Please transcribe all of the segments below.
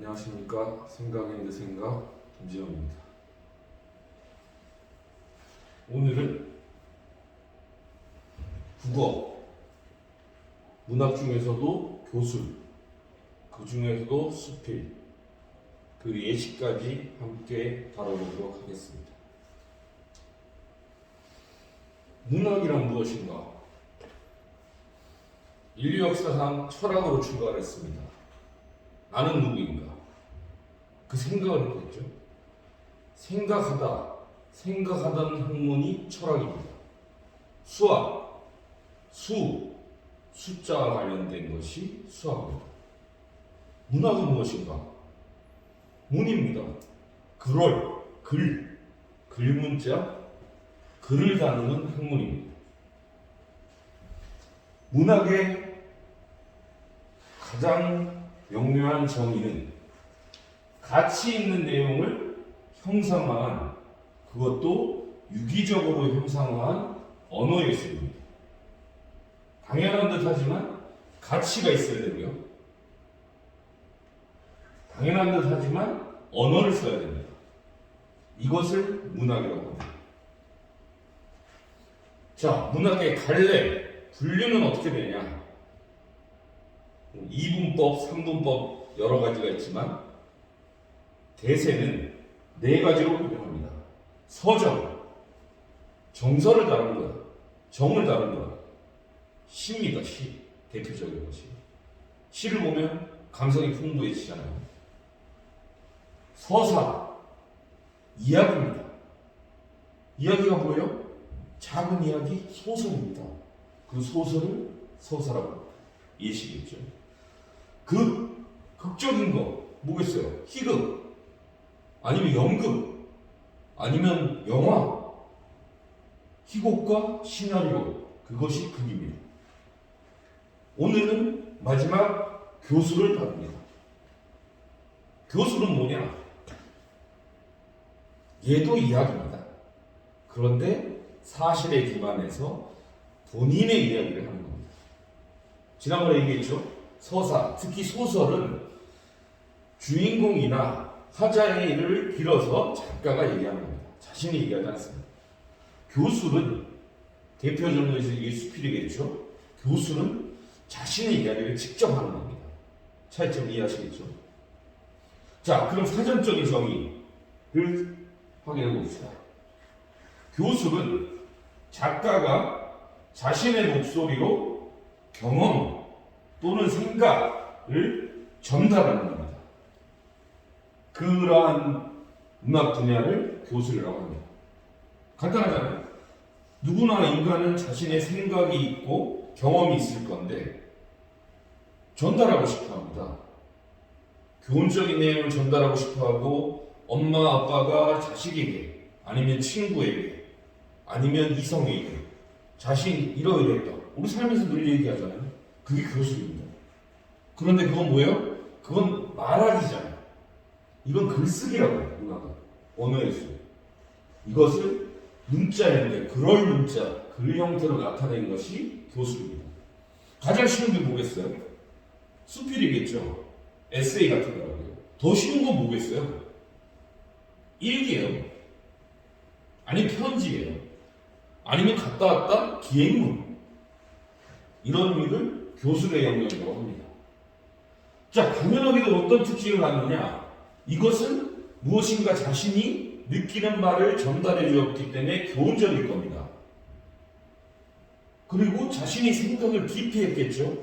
안녕하십니까 생각인데 생각 김지영입니다. 오늘은 국어 문학 중에서도 교술 그 중에서도 수필 그 예시까지 함께 다뤄보도록 하겠습니다. 문학이란 무엇인가? 인류 역사상 철학으로 출발했습니다. 나는 누구인가? 그 생각을 했겠죠. 생각하다, 생각하던 학문이 철학입니다. 수학, 수, 숫자와 관련된 것이 수학입니다. 문학은 무엇인가? 문입니다. 글을, 글, 글문자, 글을 다루는 학문입니다. 문학의 가장 명료한 정의는 가치 있는 내용을 형상화한 그것도 유기적으로 형상화한 언어 예술입니다. 당연한 듯 하지만 가치가 있어야 되고요. 당연한 듯 하지만 언어를 써야 됩니다. 이것을 문학이라고 합니다. 자, 문학의 갈래, 분류는 어떻게 되냐? 이분법, 삼분법 여러 가지가 있지만 대세는 네 가지로 분류합니다. 서정, 정서를 다루는 거야. 정을 다루는 거야. 시입니다. 시 대표적인 것이 시를 보면 감성이 풍부해지잖아요. 서사, 이야기입니다. 이야기가 뭐예요? 작은 이야기, 소설입니다. 그 소설을 서사라고 예시겠죠. 극, 극적인 거 뭐겠어요? 희극, 아니면 연극, 아니면 영화, 희곡과 시나리오 그것이 극입니다. 오늘은 마지막 교수를 다룹니다. 교수는 뭐냐? 얘도 이야기입니다. 그런데 사실에 기반해서 본인의 이야기를 하는 겁니다. 지난번에 얘기했죠? 서사, 특히 소설은 주인공이나 화자의 일을 빌어서 작가가 얘기하는 겁니다. 자신이 얘기하지 않습니다. 교술은 대표적으로 이게 수필이겠죠? 교술은 자신의 이야기를 직접 하는 겁니다. 차이점 이해하시겠죠? 자, 그럼 사전적인 정의를 확인해 봅시다. 교술은 작가가 자신의 목소리로 경험 또는 생각을 전달하는. 그러한 문학 분야를 교술이라고 합니다. 간단하잖아요. 누구나 인간은 자신의 생각이 있고 경험이 있을 건데 전달하고 싶어 합니다. 교훈적인 내용을 전달하고 싶어 하고 엄마 아빠가 자식에게 아니면 친구에게 아니면 이성에게 자신 이러이러했다. 우리 삶에서 늘 얘기하잖아요. 그게 교수입니다. 그런데 그건 뭐예요? 그건 말하기잖아요. 이건 글쓰기라고 해요. 언어의 수. 이것을 문자인데 그럴 문자, 글 형태로 나타낸 것이 교수입니다. 가장 쉬운 게 뭐겠어요? 수필이겠죠. 에세이 같은 거라고요. 더 쉬운 건 뭐겠어요? 일기예요. 아니 편지예요. 아니면 갔다 왔다 기행문. 이런 의미를 교술의 영역이라고 합니다. 자, 당연하게도 어떤 특징을 갖느냐? 이것은 무엇인가 자신이 느끼는 말을 전달해 주었기 때문에 교훈적일 겁니다. 그리고 자신이 생각을 깊이 했겠죠.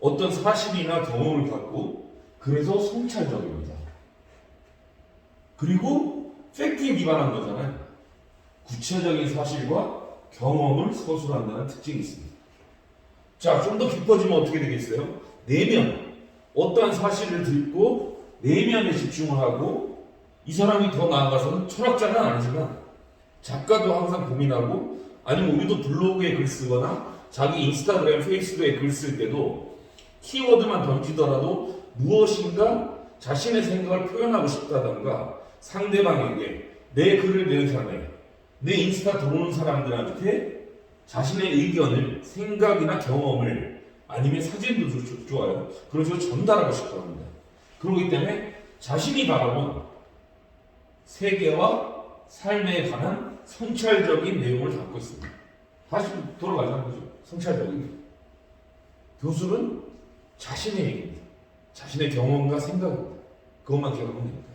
어떤 사실이나 경험을 갖고 그래서 성찰적입니다. 그리고 팩트에 기반한 거잖아요. 구체적인 사실과 경험을 서술한다는 특징이 있습니다. 자, 좀 더 깊어지면 어떻게 되겠어요? 내면, 어떠한 사실을 듣고 내면에 집중을 하고 이 사람이 더 나아가서는 철학자는 아니지만 작가도 항상 고민하고 아니면 우리도 블로그에 글 쓰거나 자기 인스타그램, 페이스북에 글 쓸 때도 키워드만 던지더라도 무엇인가 자신의 생각을 표현하고 싶다던가 상대방에게 내 글을 내는 사람에게 내 인스타 들어오는 사람들한테 자신의 의견을 생각이나 경험을 아니면 사진도 좋- 좋아요. 식으로 전달하고 합니다. 그러기 때문에 자신이 바라본 세계와 삶에 관한 성찰적인 내용을 담고 있습니다. 다시 돌아가자는 거죠. 성찰적인. 교수는 자신의 얘기입니다. 자신의 경험과 생각입니다. 그것만 기억하면 됩니다.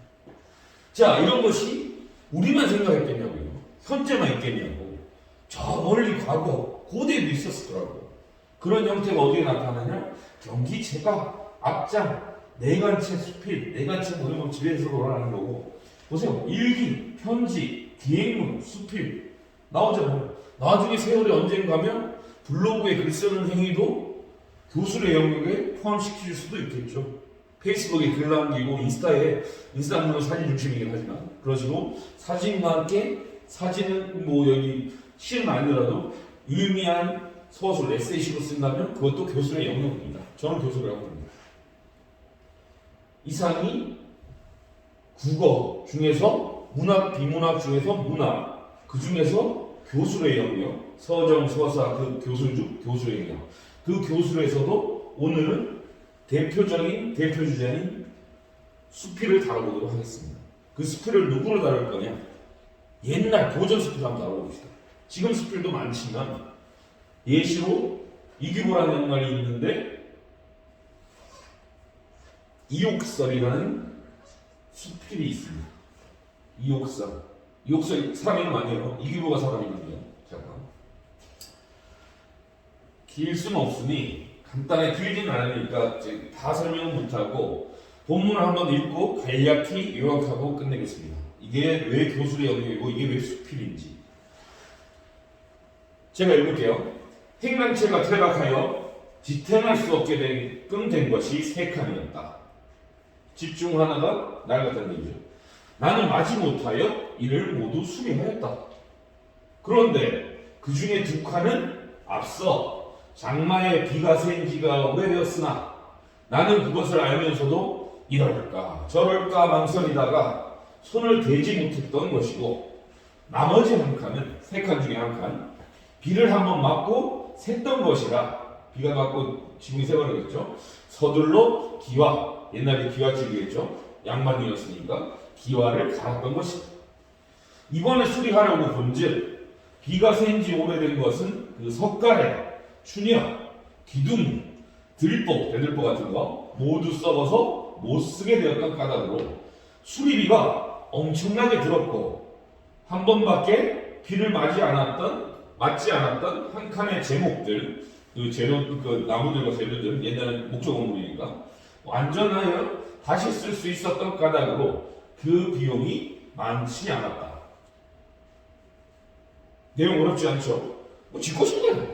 자, 이런 것이 우리만 생각했겠냐고요. 현재만 있겠냐고. 저 멀리 과거, 고대에도 있었더라고요. 그런 형태가 어디에 나타나냐? 경기 제가 앞장, 내관체 수필, 내관체 거 집에서 돌아가는 거고. 보세요. 일기, 편지, 기행문, 수필 나오잖아요. 나중에 세월이 언젠가면 블로그에 글 쓰는 행위도 교수의 영역에 포함시킬 수도 있겠죠. 페이스북에 글 남기고 인스타에 인스타는 사진 중심이긴 하지만 그러시고 사진과 함께 사진은 뭐 여기 시는 아니더라도 유의미한 소설 에세이식으로 쓴다면 그것도 교수의 영역입니다. 저는 교수라고 합니다. 이상이 국어 중에서 문학 비문학 중에서 문학 그 중에서 교수의 영역 서정 서사 그 교수주 교수의 영역 그 교수에서도 오늘은 대표적인 대표 주제는 수필을 다뤄보도록 하겠습니다. 그 수필을 누구로 다룰 거냐? 옛날 고전 수필 한번 다뤄봅시다. 지금 수필도 많지만 예시로 이규보라는 말이 있는데 이옥설이라는 수필이 있습니다. 이옥설. 이옥설 사람 이름 아니에요. 이규보가 사람 이름이에요. 잠깐. 길 수는 없으니 간단하게 길지는 않으니까 다 설명은 못하고 본문을 한번 읽고 간략히 요약하고 끝내겠습니다. 이게 왜 교수의 영역이고 이게 왜 수필인지. 제가 읽을게요. 행랑체가 퇴각하여 지탱할 수 없게 된, 끔된 것이 세 칸이었다. 집중 하나가 낡았다는 얘기죠. 나는 마지 못하여 이를 모두 수리하였다. 그런데 그 중에 두 칸은 앞서 장마에 비가 샌 지가 오래되었으나 나는 그것을 알면서도 이럴까 저럴까 망설이다가 손을 대지 못했던 것이고 나머지 한 칸은 세 칸 중에 한 칸 비를 한번 맞고 샜던 것이라 비가 맞고 지붕이 새버리겠죠? 서둘러 기와 옛날에 기와집이겠죠? 양반이었으니까 기와를 갈았던 것이다 이번에 수리하려고 본즉 비가 샌지 오래된 것은 그 석가래 춘향, 기둥, 들보, 대들보 같은 거 모두 썩어서 못 쓰게 되었던 까닭으로 수리비가 엄청나게 들었고 한 번밖에 비를 맞지 않았던 맞지 않았던 한 칸의 제목들 그 재료 그 나무들과 재료들 옛날에 목조 건물이니까 완전하여 다시 쓸 수 있었던 까닭으로 그 비용이 많지 않았다. 내용 어렵지 않죠? 뭐 짓고 싶네요.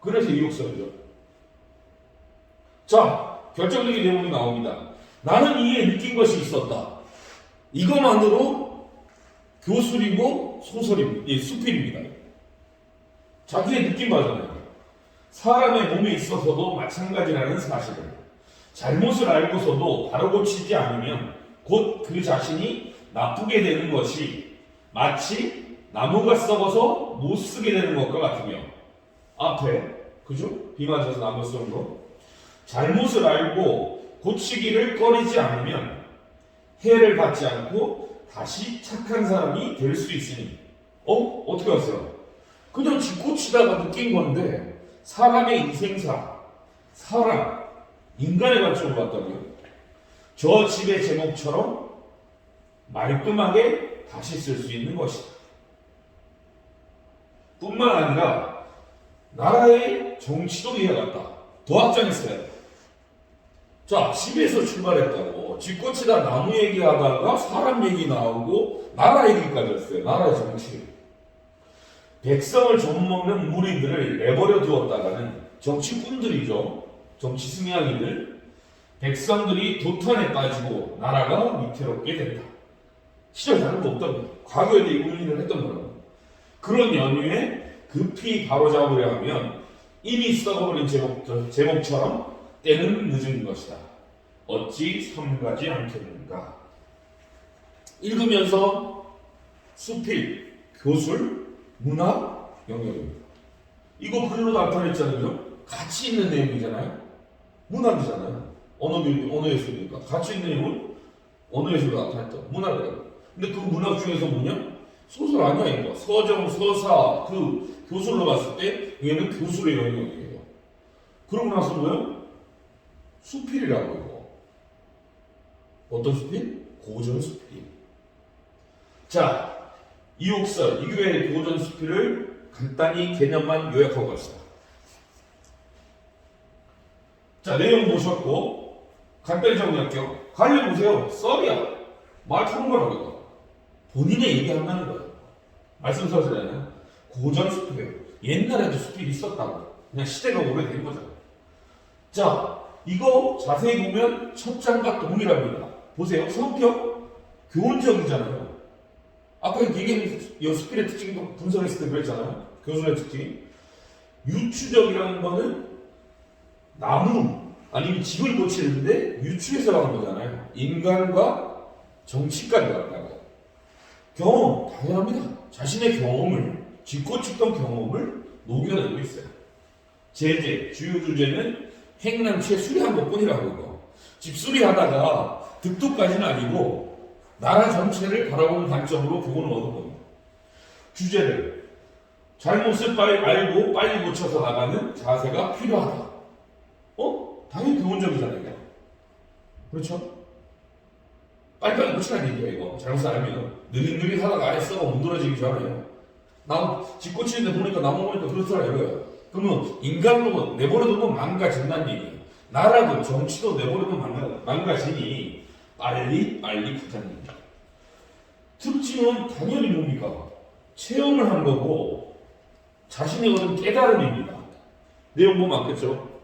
그래서 이욕설이죠. 자, 결정적인 내용이 나옵니다. 나는 이에 느낀 것이 있었다. 이것만으로 교술이고 소설입니다. 예, 수필입니다. 자기의 느낌 바잖아요. 사람의 몸에 있어서도 마찬가지라는 사실을 잘못을 알고서도 바로 고치지 않으면 곧 그 자신이 나쁘게 되는 것이 마치 나무가 썩어서 못 쓰게 되는 것과 같으며 앞에 그죠? 비 맞아서 나무 쓰는 거 잘못을 알고 고치기를 꺼리지 않으면 해를 받지 않고 다시 착한 사람이 될 수 있으니 어? 어떻게 왔어요? 그냥 집 고치다가 느낀 건데 사람의 인생사 사람 인간의 관점으로 봤다고요 저 집의 제목처럼 말끔하게 다시 쓸 수 있는 것이다 뿐만 아니라 나라의 정치도 이해갔다. 더 확장했어요. 자, 집에서 출발했다고. 집 고치다 나무 얘기하다가 사람 얘기 나오고 나라 얘기까지 했어요. 나라의 정치. 백성을 좀먹는 무리들을 내버려 두었다가는 정치꾼들이죠. 정치 승냥이들. 백성들이 도탄에 빠지고 나라가 위태롭게 된다. 시절 다른 거 없던. 과거에도 이 운일을 했던 거라고. 그런 연유에 급히 바로잡으려 하면 이미 썩어버린 제목, 제목처럼 때는 늦은 것이다. 어찌 삼가지 않겠는가? 읽으면서 수필, 교술, 문학 영역입니다. 이거 글로 나타냈잖아요. 같이 있는 내용이잖아요. 문학이잖아요. 언어 교- 언어 예술이니까 가치 있는 내용은 언어 예술로 나타냈다. 문학이라고. 근데 그 문학 중에서 뭐냐? 소설 아니야 이거. 서정, 서사 그 교술로 봤을 때 얘는 교술의 영역이에요. 그러고 나서 뭐요? 수필이라고 이거. 어떤 수필? 고전 수필. 자, 이옥설 이교의 고전 수필을 간단히 개념만 요약하고 갑시다. 자, 내용 보셨고 간단히 정리할게요. 관련 보세요. 썰이야. 말 타는 거라고 이거. 본인의 얘기 한다는 거예요. 말씀서잖아요. 고전 수필이에요. 옛날에도 수필이 있었다고. 그냥 시대가 오래된 거잖아. 자, 이거 자세히 보면 첫 장과 동일합니다. 보세요. 성격 교훈적이잖아요. 아까 얘기한 이 수필의 특징도 분석했을 때 그랬잖아요. 교수의 특징. 유추적이라는 거는 나무 아니면 집을 고치는데 유추해서 하는 거잖아요. 인간과 정치까지 갔다고. 경험 당연합니다. 자신의 경험을 집 고쳤던 경험을 녹여내고 있어요. 제재 주요 주제는 행랑치에 수리한 것 뿐이라고 이거. 집 수리하다가 득도까지는 아니고 나라 전체를 바라보는 관점으로 교훈을 얻은 겁니다. 주제를 잘못을 빨리 알고 빨리 고쳐서 나가는 자세가 필요하다. 어? 당연히 교훈적이잖아요. 그렇죠? 빨리빨리 고치라는 얘기야 이거. 잘못을 알면 느릿느릿 하다가 아예 썩어 문드러지기 전에요. 나집 고치는데 보니까 나무 보니까 그렇더라 이거예요. 그러면 인간도 내버려두면 망가진다는 얘기예요. 나라도 정치도 내버려두면 망가, 망가지니 빨리 가자는 얘기예요. 특징은 당연히 뭡니까? 체험을 한 거고 자신이 얻은 깨달음입니다. 내용 보면 맞겠죠?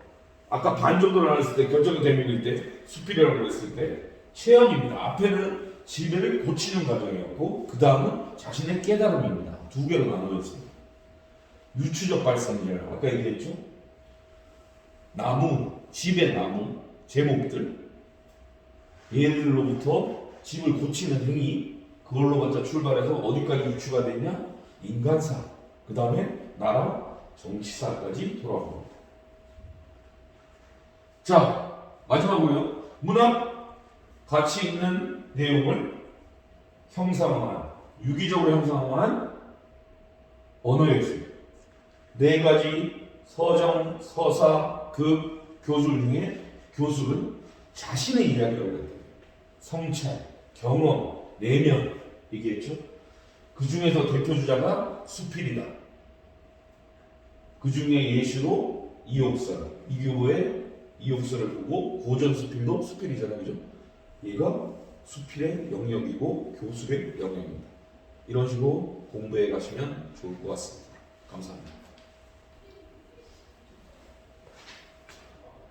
아까 반 정도 나눴을 때 결정의 대명일 때 수필이라고 그랬을 때 체험입니다. 앞에는 지배를 고치는 과정이었고 그 다음은 자신의 깨달음입니다. 두 개로 나눠져 있습니다. 유추적 발상이라고 아까 얘기했죠? 나무, 집의 나무, 제목들 얘들로부터 집을 고치는 행위 그걸로 먼저 출발해서 어디까지 유추가 됐냐? 인간사 그 다음에 나라 정치사까지 돌아옵니다. 자 마지막으로요 문학 가치 있는 내용을 형상화한 유기적으로 형상화한 언어예술 네 가지 서정, 서사, 극, 교술 중에 교술은 자신의 이야기를 했다. 성찰, 경험, 내면 얘기했죠. 그 중에서 대표 주자가 수필이다. 그 중에 예시로 이옥설, 이교보의 이옥설을 보고 고전 수필도 수필이잖아요, 그죠? 얘가 수필의 영역이고 교술의 영역입니다. 이런 식으로 공부해 가시면 좋을 것 같습니다. 감사합니다.